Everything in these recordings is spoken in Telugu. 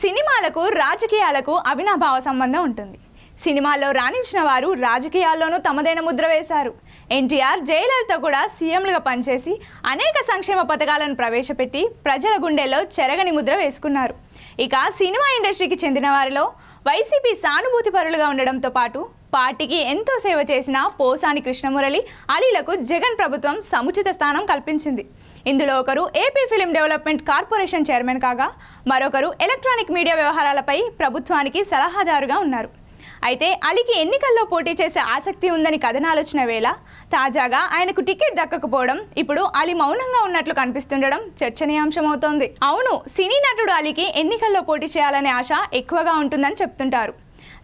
సినిమాలకు రాజకీయాలకు అవినాభావ సంబంధం ఉంటుంది. సినిమాల్లో రాణించిన వారు రాజకీయాల్లోనూ తమదైన ముద్ర వేశారు. ఎన్టీఆర్ జయలలిత కూడా సీఎంలుగా పనిచేసి అనేక సంక్షేమ పథకాలను ప్రవేశపెట్టి ప్రజల గుండెల్లో చెరగని ముద్ర వేసుకున్నారు. ఇక సినిమా ఇండస్ట్రీకి చెందిన వారిలో వైసీపీ సానుభూతి పరులుగా ఉండడంతో పాటు పార్టీకి ఎంతో సేవ చేసిన పోసాని కృష్ణమురళి అలీలకు జగన్ ప్రభుత్వం సముచిత స్థానం కల్పించింది. ఇందులో ఒకరు AP film development corporation chairman కాగా మరొకరు ఎలక్ట్రానిక్ మీడియా వ్యవహారాలపై ప్రభుత్వానికి సలహాదారుగా ఉన్నారు. అయితే అలీకి ఎన్నికల్లో పోటీ చేసే ఆసక్తి ఉందని కథనాలు వచ్చిన వేళ తాజాగా ఆయనకు టికెట్ దక్కకపోవడం ఇప్పుడు అలీ మౌనంగా ఉన్నట్లు కనిపిస్తుండడం చర్చనీయాంశమవుతోంది. అవును సినీ నటుడు అలీకి ఎన్నికల్లో పోటీ చేయాలనే ఆశ ఎక్కువగా ఉంటుందని చెప్తుంటారు.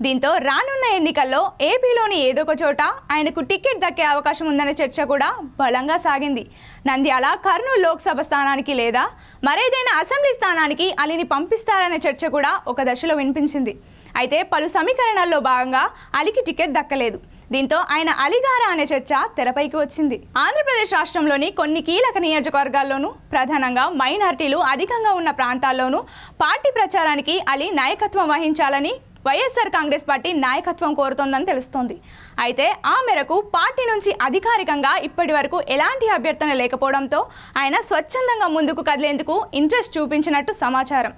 దీంతో రానున్న ఎన్నికల్లో ఏపీలోని ఏదో ఒక చోట ఆయనకు టికెట్ దక్కే అవకాశం ఉందనే చర్చ కూడా బలంగా సాగింది. నంద్యాల కర్నూలు లోక్సభ స్థానానికి లేదా మరేదైనా అసెంబ్లీ స్థానానికి అలిని పంపిస్తారనే చర్చ కూడా ఒక దశలో వినిపించింది. అయితే పలు సమీకరణాల్లో భాగంగా అలికి టికెట్ దక్కలేదు. దీంతో ఆయన అలిగారా అనే చర్చ తెరపైకి వచ్చింది. ఆంధ్రప్రదేశ్ రాష్ట్రంలోని కొన్ని కీలక నియోజకవర్గాల్లోనూ ప్రధానంగా మైనార్టీలు అధికంగా ఉన్న ప్రాంతాల్లోనూ పార్టీ ప్రచారానికి అలీ నాయకత్వం వహించాలని వైఎస్ఆర్ కాంగ్రెస్ పార్టీ నాయకత్వం కోరుతోందని తెలుస్తోంది. అయితే ఆ మేరకు పార్టీ నుంచి అధికారికంగా ఇప్పటి వరకు ఎలాంటి అభ్యర్థన లేకపోవడంతో ఆయన స్వచ్ఛందంగా ముందుకు కదిలేందుకు ఇంట్రెస్ట్ చూపించినట్టు సమాచారం.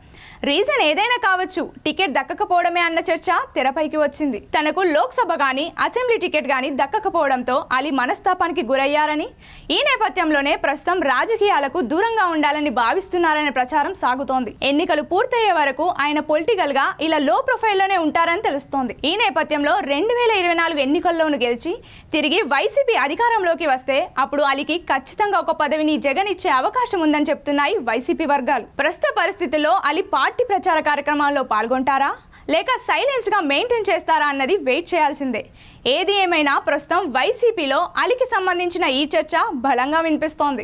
రీజన్ ఏదైనా కావచ్చు టికెట్ దక్కకపోవడమే అన్న చర్చ తెరపైకి వచ్చింది. తనకు లోక్సభ కానీ అసెంబ్లీ టికెట్ కానీ దక్కకపోవడంతో అలీ మనస్తాపానికి గురయ్యారని ఈ నేపథ్యంలోనే ప్రస్తుతం రాజకీయాలకు దూరంగా ఉండాలని భావిస్తున్నారనే ప్రచారం సాగుతోంది. ఎన్నికలు పూర్తయ్యే వరకు ఆయన పొలిటికల్గా ఇలా లో ప్రొఫైల్లోనే ఉంటారని తెలుస్తోంది. ఈ నేపథ్యంలో రెండు వేల ఇరవై నాలుగు ఎన్నికల్లోనూ గెలిచి తిరిగి వైసీపీ అధికారంలోకి వస్తే అప్పుడు అలికి ఖచ్చితంగా ఒక పదవిని జగన్ ఇచ్చే అవకాశం ఉందని చెప్తున్నాయి వైసీపీ వర్గాలు. ప్రస్తుత పరిస్థితుల్లో అలి పార్టీ ప్రచార కార్యక్రమాల్లో పాల్గొంటారా? లేక సైలెన్స్గా మెయింటైన్ చేస్తారా అన్నది వెయిట్ చేయాల్సిందే. ఏది ఏమైనా ప్రస్తుతం వైసీపీలో అలికి సంబంధించిన ఈ చర్చ బలంగా వినిపిస్తోంది.